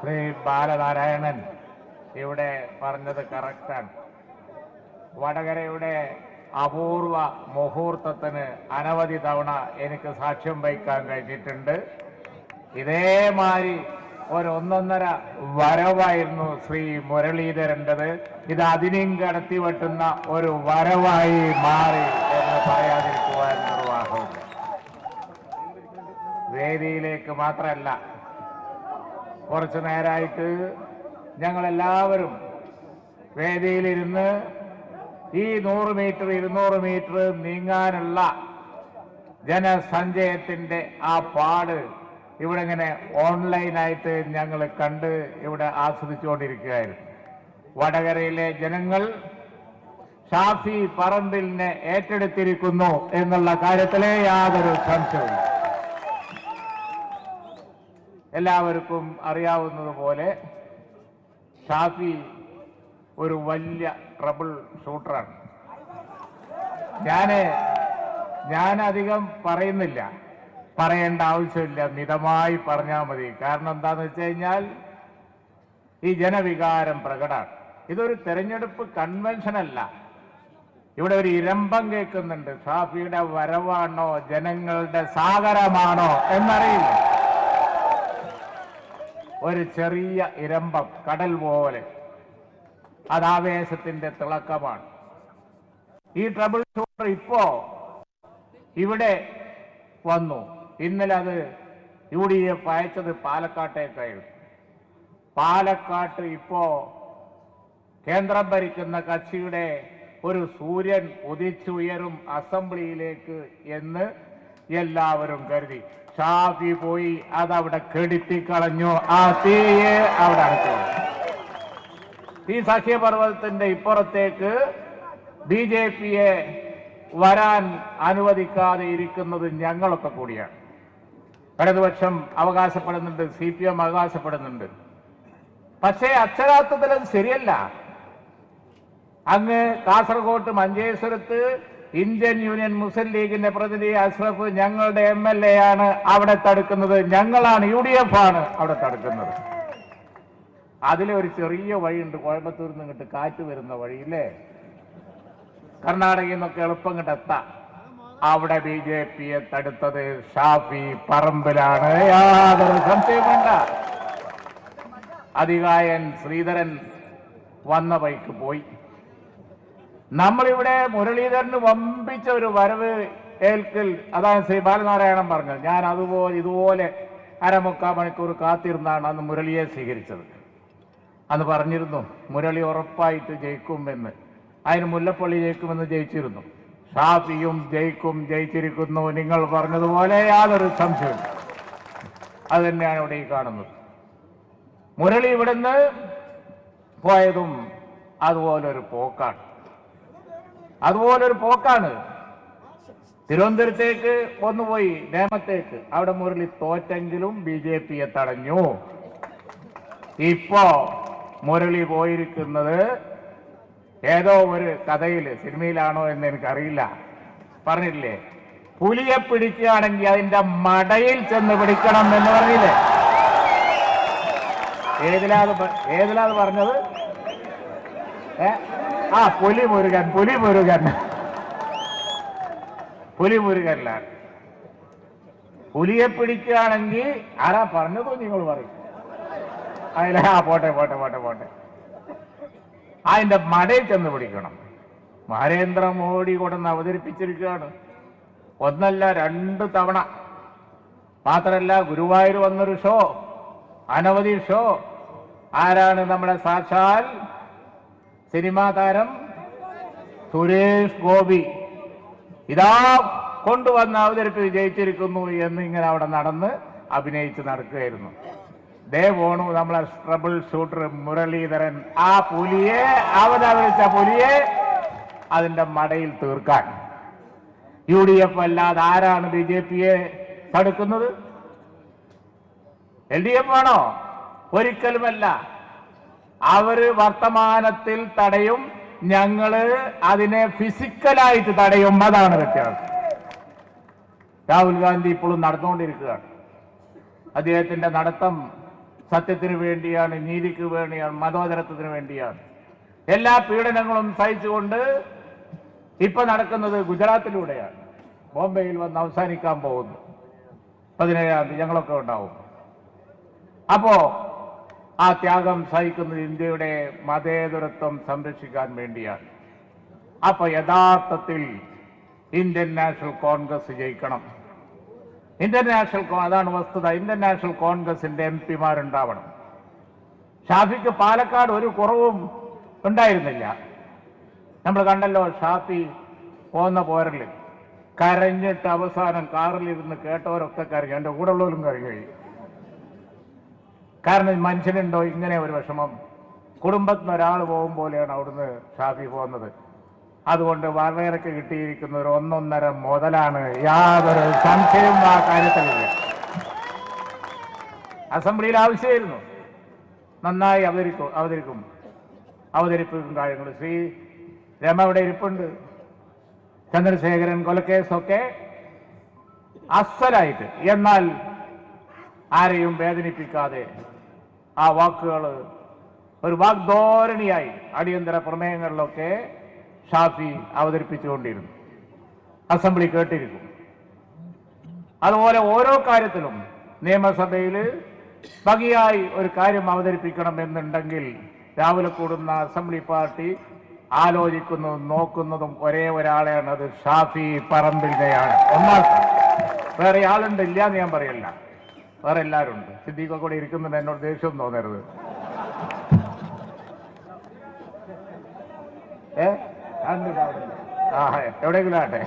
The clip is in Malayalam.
ശ്രീ ബാലനാരായണൻ ഇവിടെ പറഞ്ഞത് കറക്റ്റാണ്. വടകരയുടെ അപൂർവ മുഹൂർത്തത്തിന് അനവധി തവണ എനിക്ക് സാക്ഷ്യം വഹിക്കാൻ കഴിഞ്ഞിട്ടുണ്ട്. ഇതേമാതിരി ഒരൊന്നൊന്നര വരവായിരുന്നു ശ്രീ മുരളീധരന്റെത്. ഇത് അതിനെയും കടത്തി വെട്ടുന്ന ഒരു വരവായി മാറി എന്ന് പറയാതിരിക്കുവാൻ നിർവാഹമില്ല. വേദിയിലേക്ക് മാത്രമല്ല കുറച്ചു നേരമായിട്ട് ഞങ്ങളെല്ലാവരും വേദിയിലിരുന്ന് ഈ നൂറ് മീറ്റർ ഇരുന്നൂറ് മീറ്റർ നീങ്ങാനുള്ള ജനസഞ്ചയത്തിന്റെ ആ പാട് ഇവിടെ ഇങ്ങനെ ഓൺലൈനായിട്ട് ഞങ്ങൾ കണ്ട് ഇവിടെ ആസ്വദിച്ചുകൊണ്ടിരിക്കുകയായിരുന്നു. വടകരയിലെ ജനങ്ങൾ ഷാഫി പറമ്പിലിനെ ഏറ്റെടുത്തിരിക്കുന്നു എന്നുള്ള കാര്യത്തിലെ യാതൊരു സംശയവും എല്ലാവർക്കും അറിയാവുന്നതുപോലെ ഷാഫി ഒരു വലിയ ട്രബിൾ ഷൂട്ടറാണ്. ഞാൻ ഞാൻ അധികം പറയുന്നില്ല. പറയേണ്ട ആവശ്യമില്ല. മിതമായി പറഞ്ഞാൽ മതി. കാരണം എന്താന്ന് വെച്ച് കഴിഞ്ഞാൽ ഈ ജനവികാരം പ്രകടമാണ്. ഇതൊരു തെരഞ്ഞെടുപ്പ് കൺവെൻഷൻ അല്ല. ഇവിടെ ഒരു ഇരമ്പം കേൾക്കുന്നുണ്ട്. ഷാഫിയുടെ വരവാണോ? ജനങ്ങളുടെ സാഗരമാണോ? എന്നറിയില്ല. ഒരു ചെറിയ ഇരമ്പം കടൽ പോലെ. അത് ആവേശത്തിന്റെ തിളക്കമാണ്. ഈ ട്രബിൾ ഷൂട്ടർ ഇപ്പോ ഇവിടെ വന്നു. ഇന്നലെ അത് യു ഡി എഫ് അയച്ചത് പാലക്കാട്ടേക്കായിരുന്നു. പാലക്കാട്ട് ഇപ്പോ കേന്ദ്രം ഭരിക്കുന്ന കക്ഷിയുടെ ഒരു സൂര്യൻ ഉദിച്ചുയരും അസംബ്ലിയിലേക്ക് എന്ന് എല്ലാവരും കരുതി. ഷാഫി പോയി അതവിടെ കെടുത്തിക്കളഞ്ഞു ആ തീയെ അവിടെ അടച്ചു. ഈ സഖ്യപർവതത്തിന്റെ ഇപ്പുറത്തേക്ക് ബി ജെ പിയെ വരാൻ അനുവദിക്കാതെ ഇരിക്കുന്നത് ഞങ്ങളൊക്കെ കൂടിയാണ്. ഇടതുപക്ഷം അവകാശപ്പെടുന്നുണ്ട് സി പി എം അവകാശപ്പെടുന്നുണ്ട്. പക്ഷേ അക്ഷരാർത്ഥത്തിൽ അത് ശരിയല്ല. അങ്ങ് കാസർഗോട്ട് മഞ്ചേശ്വരത്ത് ഇന്ത്യൻ യൂണിയൻ മുസ്ലിം ലീഗിന്റെ പ്രതിനിധി അഷ്റഫ് ഞങ്ങളുടെ എം എൽ എ ആണ് അവിടെ തടുക്കുന്നത്. ഞങ്ങളാണ് യു ഡി എഫ് ആണ് അവിടെ തടുക്കുന്നത്. അതിലെ ഒരു ചെറിയ വഴിയുണ്ട്. കോയമ്പത്തൂരിൽ നിന്ന് ഇങ്ങോട്ട് കാറ്റ് വരുന്ന വഴിയില്ലേ? കർണാടകയിൽ നിന്നൊക്കെ എളുപ്പം ഇങ്ങോട്ട് എത്താം. അവിടെ ബി ജെ പിയെ തടുത്തത് ഷാഫി പറമ്പിലാണ്. യാതൊരു സംശയം വേണ്ട. അധികായൻ ശ്രീധരൻ വന്ന വഴിക്ക് പോയി. നമ്മളിവിടെ മുരളീധരന് വമ്പിച്ച ഒരു വരവ് ഏൽക്കൽ അതാണ് ശ്രീ ബാലനാരായണൻ പറഞ്ഞത്. ഞാൻ അതുപോലെ ഇതുപോലെ അരമുക്കാൽ മണിക്കൂർ കാത്തിരുന്നാണ് അന്ന് മുരളിയെ സ്വീകരിച്ചത്. അന്ന് പറഞ്ഞിരുന്നു മുരളി ഉറപ്പായിട്ട് ജയിക്കുമെന്ന് അതിന് മുല്ലപ്പള്ളി ജയിക്കുമെന്ന് ജയിച്ചിരുന്നു. ഷാഫിയും ജയിക്കും ജയിച്ചിരിക്കുന്നു. നിങ്ങൾ പറഞ്ഞതുപോലെ യാതൊരു സംശയവും അത് തന്നെയാണ് ഇവിടെ ഈ കാണുന്നത്. മുരളി ഇവിടുന്ന് പോയതും അതുപോലൊരു പോക്കാണ്. അതുപോലൊരു പോക്കാണ്. തിരുവനന്തപുരത്തേക്ക് ഒന്ന് പോയി നേമത്തേക്ക്. അവിടെ മുരളി തോറ്റെങ്കിലും ബി ജെ പിയെ തടഞ്ഞു. ഇപ്പോ മുരളി പോയിരിക്കുന്നത് ഏതോ ഒരു കഥയിൽ സിനിമയിലാണോ എന്ന് എനിക്കറിയില്ല. പറഞ്ഞില്ലേ പുലിയെ പിടിക്കുകയാണെങ്കിൽ അതിന്റെ മടയിൽ ചെന്ന് പിടിക്കണം എന്ന് പറഞ്ഞില്ലേ? ഏതിലാത് ഏതിലാത് പറഞ്ഞത്? ഏ? ആ പുലി മുരുകൻ പുലി മുരുകൻ പുലി മുരുകനിലാണ് പുലിയെ പിടിക്കുകയാണെങ്കിൽ ആരാ പറഞ്ഞതോ നിങ്ങൾ പറയും. അതിലെ ആ പോട്ടെ പോട്ടെ പോട്ടെ പോട്ടെ. അതിന്റെ മടയിൽ ചെന്ന് പിടിക്കണം. നരേന്ദ്രമോദി കൊടുന്ന് അവതരിപ്പിച്ചിരിക്കുകയാണ്. ഒന്നല്ല രണ്ട് തവണ. മാത്രല്ല ഗുരുവായൂർ വന്നൊരു ഷോ അനവധി ഷോ. ആരാണ് നമ്മുടെ സാക്ഷാൽ? സിനിമാ താരം സുരേഷ് ഗോപി. ഇതാ കൊണ്ടുവന്ന് അവതരിപ്പ് വിജയിച്ചിരിക്കുന്നു എന്ന് ഇങ്ങനെ അവിടെ നടന്ന് അഭിനയിച്ച് നടക്കുകയായിരുന്നു. ദേ പോണു നമ്മളെ ട്രബിൾ ഷൂട്ടർ മുരളീധരൻ. ആ പുലിയെ അവതരിച്ച പുലിയെ അതിന്റെ മടയിൽ തീർക്കാൻ. യു ഡി എഫ് അല്ലാതെ ആരാണ് ബി ജെ പിയെ തടുക്കുന്നത്? എൽ ഡി എഫ് ആണോ? ഒരിക്കലുമല്ല. അവർ വർത്തമാനത്തിൽ തടയും ഞങ്ങൾ അതിനെ ഫിസിക്കലായിട്ട് തടയും അതാണ് വ്യത്യാസം. രാഹുൽ ഗാന്ധി ഇപ്പോഴും നടന്നുകൊണ്ടിരിക്കുകയാണ്. അദ്ദേഹത്തിന്റെ നടത്തം സത്യത്തിന് വേണ്ടിയാണ് നീതിക്ക് വേണ്ടിയാണ് മതോദരത്വത്തിന് വേണ്ടിയാണ്. എല്ലാ പീഡനങ്ങളും സഹിച്ചുകൊണ്ട് ഇപ്പൊ നടക്കുന്നത് ഗുജറാത്തിലൂടെയാണ്. ബോംബെയിൽ വന്ന് അവസാനിക്കാൻ പോകുന്നു. പതിനേഴാം തീയതി ഞങ്ങളൊക്കെ ഉണ്ടാവും. അപ്പോ ആ ത്യാഗം സഹിക്കുന്നത് ഇന്ത്യയുടെ മതേതരത്വം സംരക്ഷിക്കാൻ വേണ്ടിയാണ്. അപ്പൊ യഥാർത്ഥത്തിൽ ഇന്ത്യൻ നാഷണൽ കോൺഗ്രസ് ജയിക്കണം. ഇന്ത്യൻ നാഷണൽ അതാണ് വസ്തുത. ഇന്ത്യൻ നാഷണൽ കോൺഗ്രസിന്റെ എം പിമാരുണ്ടാവണം. ഷാഫിക്ക് പാലക്കാട് ഒരു കുറവും ഉണ്ടായിരുന്നില്ല. നമ്മൾ കണ്ടല്ലോ ഷാഫി പോന്ന പോരൽ. കരഞ്ഞിട്ട് അവസാനം കാറിലിരുന്ന് കേട്ടവരൊക്കെ കരഞ്ഞു. എന്റെ കൂടെ ഉള്ളവരും കരഞ്ഞു. കാരണം മനുഷ്യനുണ്ടോ? ഇങ്ങനെ ഒരു വിഷമം. കുടുംബത്തിൽ നിന്ന് ഒരാൾ പോകും പോലെയാണ് അവിടുന്ന് ഷാഫി പോകുന്നത്. അതുകൊണ്ട് വളരെയൊക്കെ കിട്ടിയിരിക്കുന്ന ഒരു ഒന്നൊന്നര മുതലാണ് യാതൊരു സംശയവും ആ കാര്യത്തിലില്ല. അസംബ്ലിയിൽ ആവശ്യമായിരുന്നു. നന്നായി അവതരിക്കും അവതരിക്കും. അവതരിപ്പിക്കും കാര്യങ്ങൾ ശ്രീ രമ ഇവിടെ ഇരിപ്പുണ്ട്. ചന്ദ്രശേഖരൻ കൊലക്കേസൊക്കെ അസലായിട്ട്. എന്നാൽ ആരെയും വേദനിപ്പിക്കാതെ ആ വാക്കുകൾ ഒരു വാഗ്ധോരണിയായി അടിയന്തര പ്രമേയങ്ങളിലൊക്കെ ഷാഫി അവതരിപ്പിച്ചുകൊണ്ടിരുന്നു. അസംബ്ലി കേട്ടിരിക്കും. അതുപോലെ ഓരോ കാര്യത്തിലും നിയമസഭയിൽ ഭംഗിയായി ഒരു കാര്യം അവതരിപ്പിക്കണം എന്നുണ്ടെങ്കിൽ രാവിലെ കൂടുന്ന അസംബ്ലി പാർട്ടി ആലോചിക്കുന്നതും നോക്കുന്നതും ഒരേ ഒരാളെയാണ് അത് ഷാഫി പറമ്പിലിനെയാണ് ഒന്നാം വേറെ ആളുണ്ടില്ല എന്ന് ഞാൻ പറയല്ല. വേറെ എല്ലാവരും ഉണ്ട് സിദ്ദീഖ കൂടെ ഇരിക്കുന്നുണ്ട് എന്നോട് ദേഷ്യം തോന്നരുത്. ഏ. ആ എവിടെയെങ്കിലും ആട്ടെ